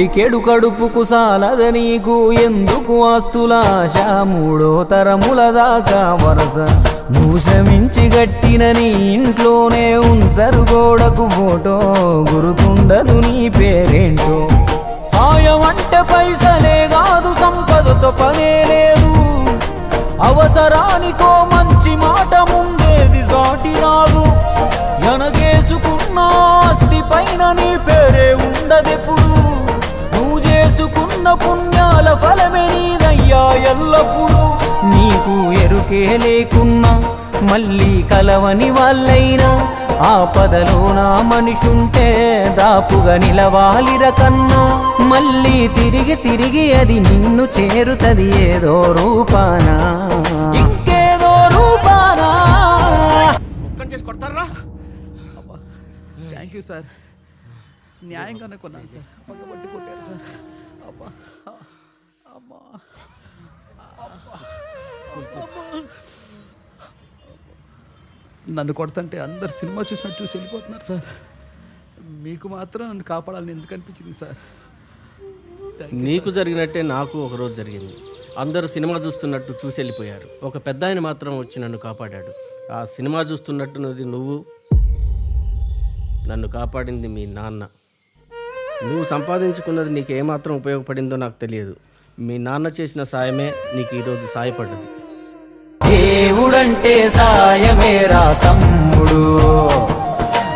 పిడికెడు కడుపుకు సాలద నీకు ఎందుకు ఆస్తులాశ? మూడో తరముల దాకా వరస. నువ్వు శ్రమించి గట్టిన నీ ఇంట్లోనే ఉంచరు గోడకు ఫోటో. గురుతుండదు నీ పేరేంటో. సాయం అంటే పైసలే కాదు సంపదతో పనే లేదు. అవసరానికో మంచి మాట ముందేది సాటి రాదు పుణ్యాల ఫలమే నీదయ్యా ఎల్లప్పుడు. నీకు ఎరుకే లేకున్నా మళ్ళీ కలవని వాళ్ళైనా. ఆపదలో నా మనిషుంటే దాపుగా నిలవాలిర కన్నా. మళ్ళీ తిరిగి తిరిగి అది నిన్ను చేరుతది ఏదో రూపానా. ఇంకేదో రూపానా. కొడతారా? Thank you sir. న్యాయంగానే కొన్నాను సార్. పక్కబట్టి కొట్టారు సార్. అబ్బా అమ్మా నన్ను కొడుతుంటే అందరు సినిమా చూసినట్టు చూసి వెళ్ళిపోతున్నారు సార్. మీకు మాత్రం నన్ను కాపాడాలని ఎందుకు అనిపించింది సార్? నీకు జరిగినట్టే నాకు ఒకరోజు జరిగింది. అందరూ సినిమా చూస్తున్నట్టు చూసి వెళ్ళిపోయారు. ఒక పెద్ద ఆయన మాత్రం వచ్చి నన్ను కాపాడాడు. ఆ సినిమా చూస్తున్నట్టున్నది నువ్వు. నన్ను కాపాడింది మీ నాన్న. నువ్వు సంపాదించుకున్నది నీకు ఏమాత్రం ఉపయోగపడిందో నాకు తెలియదు. మీ నాన్న చేసిన సాయమే నీకు ఈరోజు సాయపడ్డది. దేవుడంటే సాయమేరా తమ్ముడు.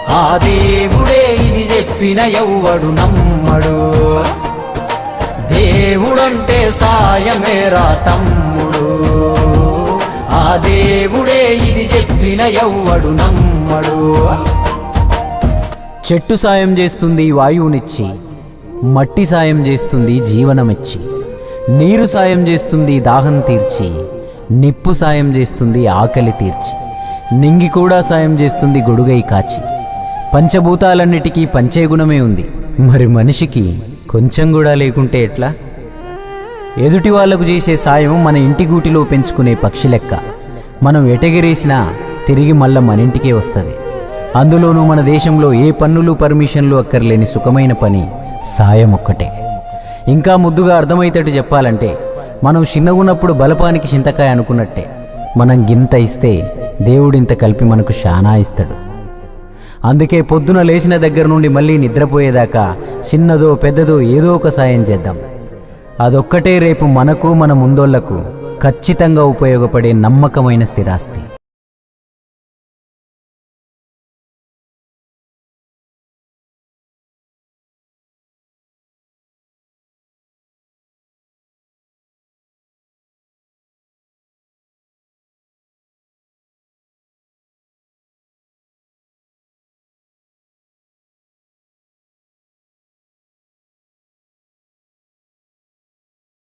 ఆ దేవుడే ఇది చెప్పిన ఎవ్వడు నమ్మడు. దేవుడంటే సాయమేరా తమ్ముడు. ఆ దేవుడే ఇది చెప్పిన ఎవ్వడు నమ్మడు. చెట్టు సాయం చేస్తుంది వాయువునిచ్చి మట్టి సాయం చేస్తుంది జీవనమిచ్చి నీరు సాయం చేస్తుంది దాహం తీర్చి నిప్పు సాయం చేస్తుంది ఆకలి తీర్చి నింగి కూడా సాయం చేస్తుంది గొడుగై కాచి. పంచభూతాలన్నిటికీ పంచే గుణమే ఉంది. మరి మనిషికి కొంచెం కూడా లేకుంటే ఎట్లా? ఎదుటి వాళ్ళకు చేసే సాయం మన ఇంటి గూటిలో పెంచుకునే పక్షి లెక్క. మనం ఎటగిరేసినా తిరిగి మళ్ళా మన ఇంటికే వస్తుంది. అందులోనూ మన దేశంలో ఏ పన్నులు పర్మిషన్లు అక్కర్లేని సుఖమైన పని సాయం ఒక్కటే ఇంకా ముద్దుగా అర్థమయ్యేటట్టు చెప్పాలంటే మనం చిన్నగున్నప్పుడు బలపానికి చింతకాయ అనుకున్నట్టే మనం గింత ఇస్తే దేవుడింత కలిపి మనకు శానా ఇస్తాడు. అందుకే పొద్దున లేచిన దగ్గర నుండి మళ్ళీ నిద్రపోయేదాకా చిన్నదో పెద్దదో ఏదో ఒక సాయం చేద్దాం. అదొక్కటే రేపు మనకు మన ముందోళ్ళకు ఖచ్చితంగా ఉపయోగపడే నమ్మకమైన స్థిరాస్తి.